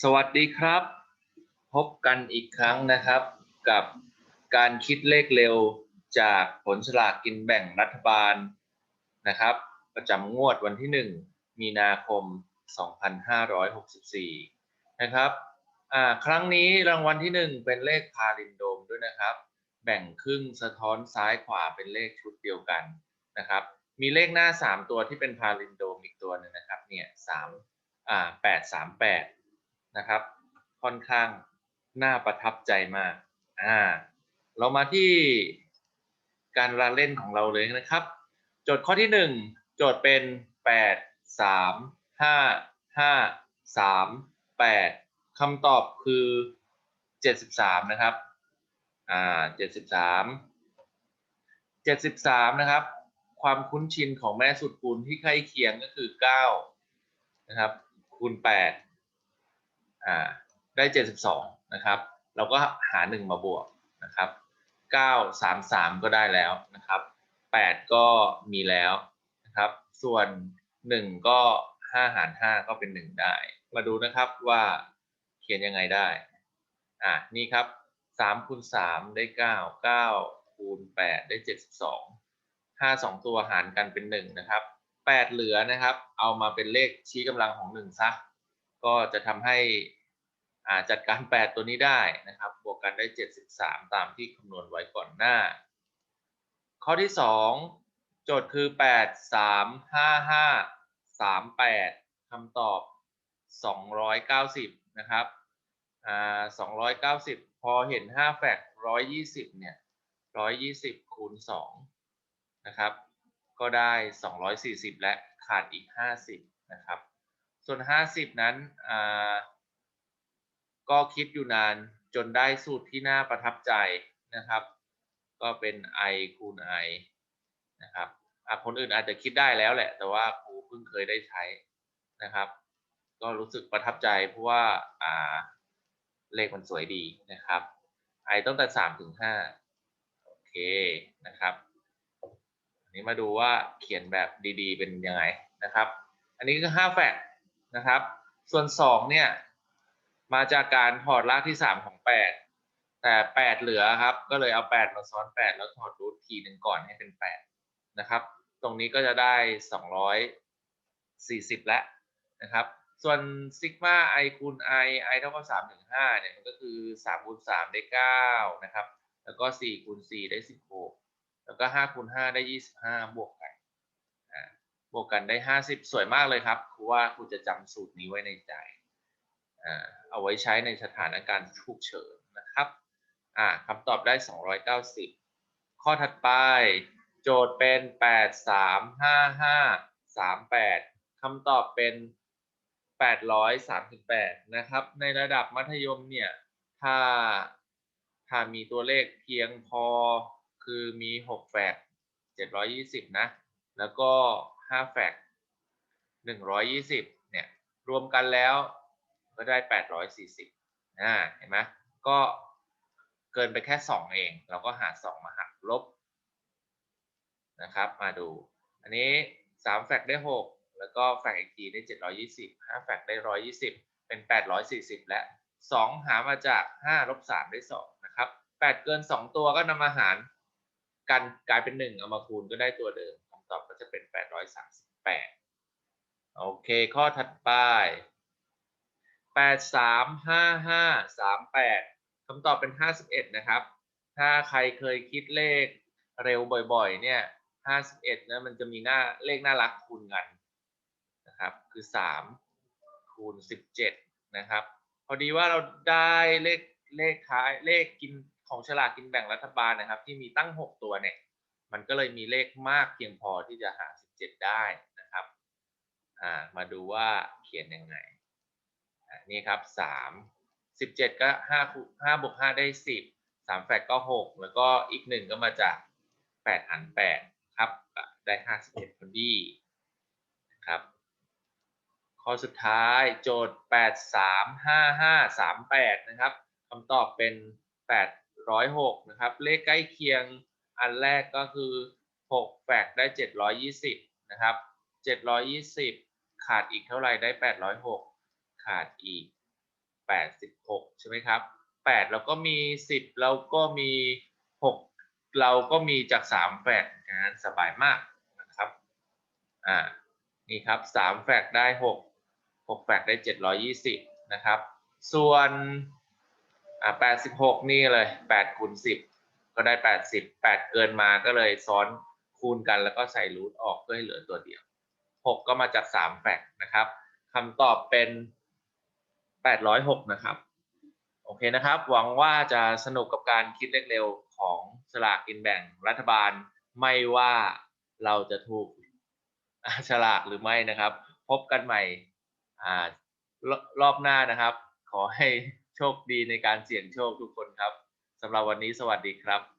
สวัสดีครับ พบกันอีกครั้งนะครับ กับการคิดเลขเร็วจากผลสลากกินแบ่งรัฐบาลนะครับ ประจำงวดวันที่ 1 มีนาคม 2564 นะครับอ่าครั้งนี้รางวัลที่ 1 เป็นเลขพาลินโดมด้วยนะครับ แบ่งครึ่งสะท้อนซ้ายขวาเป็นเลขชุดเดียวกันนะครับ มีเลขหน้า 3 ตัวที่เป็นพาลินโดมอีกตัวหนึงนะครับเนี่ยสามอ่าแปดสามแปด นะครับ ค่อนข้างน่าประทับใจมากอ่าเรามาที่การละเล่นของเราเลยนะครับ โจทย์ข้อที่หนึ่งโจทย์เป็นแปดสามห้าห้าสามแปดคำตอบคือเจ็ดสิบสามนะครับอ่าเจ็ดสิบสามเจ็ดสิบสามนะครับ ความคุ้นชินของแม่สุดคูณที่ใกล้เคียงก็คือเก้านะครับ คูณแปด อ่าได้เจ็ดสิบสองนะครับ เราก็หาหนึ่งมาบวกนะครับเก้าสามสามก็ได้แล้วนะครับแปดก็มีแล้วนะครับ ส่วนหนึ่งก็ห้าหารห้าก็เป็นหนึ่งได้ มาดูนะครับว่าเขียนยังไงได้ อะนี่ครับสามคูณสามได้เก้าเก้าคูณแปดได้เจ็ดสิบสองห้าสองตัวหารกันเป็นหนึ่งนะครับแปดเหลือนะครับ เอามาเป็นเลขชี้กำลังของหนึ่งซะ ก็จะทำให้ จัดการแปดตัวนี้ได้นะครับ บวกกันได้เจ็ดสิบสามตามที่คำนวณไว้ก่อนหน้า ข้อที่สองโจทย์คือแปดสามห้าห้าสามแปดคำตอบสองร้อยเก้าสิบนะครับอ่าสองร้อยเก้าสิบพอเห็นห้าแฟกร้อยยี่สิบเนี่ยร้อยยี่สิบคูณสองนะครับ ก็ได้สองร้อยสี่สิบและขาดอีกห้าสิบนะครับ ส่วนห้าสิบนั้นอ่า ก็คิดอยู่นานจนได้สูตรที่น่าประทับใจนะครับ ก็เป็น i คูณ i นะครับคนอื่นอาจจะคิดได้แล้วแหละ แต่ว่าครูเพิ่งเคยได้ใช้นะครับ ก็รู้สึกประทับใจเพราะว่าอ่าเลขมันสวยดีนะครับ i ตั้งแต่สามถึงห้าโอเคนะครับอันนี้มาดูว่าเขียนแบบดีๆ เป็นยังไงนะครับ อันนี้ก็ห้าแฟกนะครับ ส่วนสองเนี่ย มาจากการถอดรากที่สามของแปดแต่แปดเหลือครับ ก็เลยเอาแปดมาซ้อนแปดแล้วถอดรูททีหนึ่งก่อนให้เป็นแปดนะครับ ตรงนี้ก็จะได้สองร้อยสี่สิบแล้วนะครับ ส่วนซิกมาไอคูณ i i เท่ากับสามถึงห้าเนี่ยมันก็คือสามคูณสามได้เก้านะครับ แล้วก็สี่คูณสี่ได้สิบหกแล้วก็ห้าคูณห้าได้ยี่สิบห้าบวกกันบวกกันได้ห้าสิบสวยมากเลยครับครูว่าครูจะจำสูตรนี้ไว้ในใจ เอาไว้ใช้ในสถานการณ์ฉุกเฉินนะครับคำตอบได้สองร้อยเก้าสิบข้อถัดไป โจทย์เป็นแปดสามห้าห้าสามแปดคำตอบเป็น 838 นะครับ ในระดับมัธยมเนี่ย ถ้าถ้ามีตัวเลขเพียงพอคือมี 6 แฟก720 นะ แล้วก็ 5 แฟก120 เนี่ย รวมกันแล้ว ก็ได้ 840อ่าเห็นไหมก็เกินไปแค่ 2 เอง เราก็หา 2 มาหักลบนะครับ มาดู อันนี้ 3 แฟกได้ 6 แล้วก็แฟกอีกทีได้ 720 5 แฟกได้ 120 เป็น 840 และ 2 หามาจาก 5 ลบ 3 ได้ 2 นะครับ 8 เกิน 2 ตัวก็นำมาหารกันกลายเป็น 1 เอามาคูณก็ได้ตัวเดิมคำตอบก็จะเป็น 838 โอเค ข้อถัดไป 835538คำตอบเป็น51นะครับ ถ้าใครเคยคิดเลขเร็วบ่อยๆ เนี่ย51นะมันจะมีหน้าเลขน่ารักคูณกันนะครับคือ3คูณ17นะครับ พอดีว่าเราได้เลขเลขท้ายเลขกินของฉลากกินแบ่งรัฐบาลนะครับ ที่มีตั้ง6ตัวเนี่ย มันก็เลยมีเลขมากเพียงพอที่จะหา17ได้นะครับ อ่ามาดูว่าเขียนยังไง นี่ครับ3 17ก็5คูณ5บวก5ได้10 3แฟกก็6แล้วก็อีก1ก็มาจาก8หาร8ครับได้51พอดีนะครับข้อสุดท้ายโจทย์ 835538 นะครับคำตอบเป็น 806 นะครับ เลขใกล้เคียงอันแรกก็คือ 6 แฟกได้ 720 นะครับ 720 ขาดอีกเท่าไหร่ได้ 806 ขาดอีกแปดสิบหกใช่ไหมครับแปดเราก็มีสิบเราก็มีหกเราก็มีจากสามแฟกต์ฉะนั้นสบายมากนะครับอ่านี่ครับสามแฟกได้หกหกแฟกได้เจ็ดร้อยี่สิบนะครับ ส่วนอ่าแปดสิบหกนี่เลยแปดคูณสิบก็ได้แปดสิบแปดเกินมาก็เลยซ้อนคูณกันแล้วก็ใส่รูทออกเพื่อให้เหลือตัวเดียวหกก็มาจากสามแฟกนะครับคำตอบเป็น แปดร้อยหกนะครับ โอเคนะครับ หวังว่าจะสนุกกับการคิดเลขเร็วของสลากกินแบ่งรัฐบาล ไม่ว่าเราจะถูกฉลากหรือไม่นะครับ พบกันใหม่รอบหน้านะครับ ขอให้โชคดีในการเสี่ยงโชคทุกคนครับสำหรับวันนี้สวัสดีครับ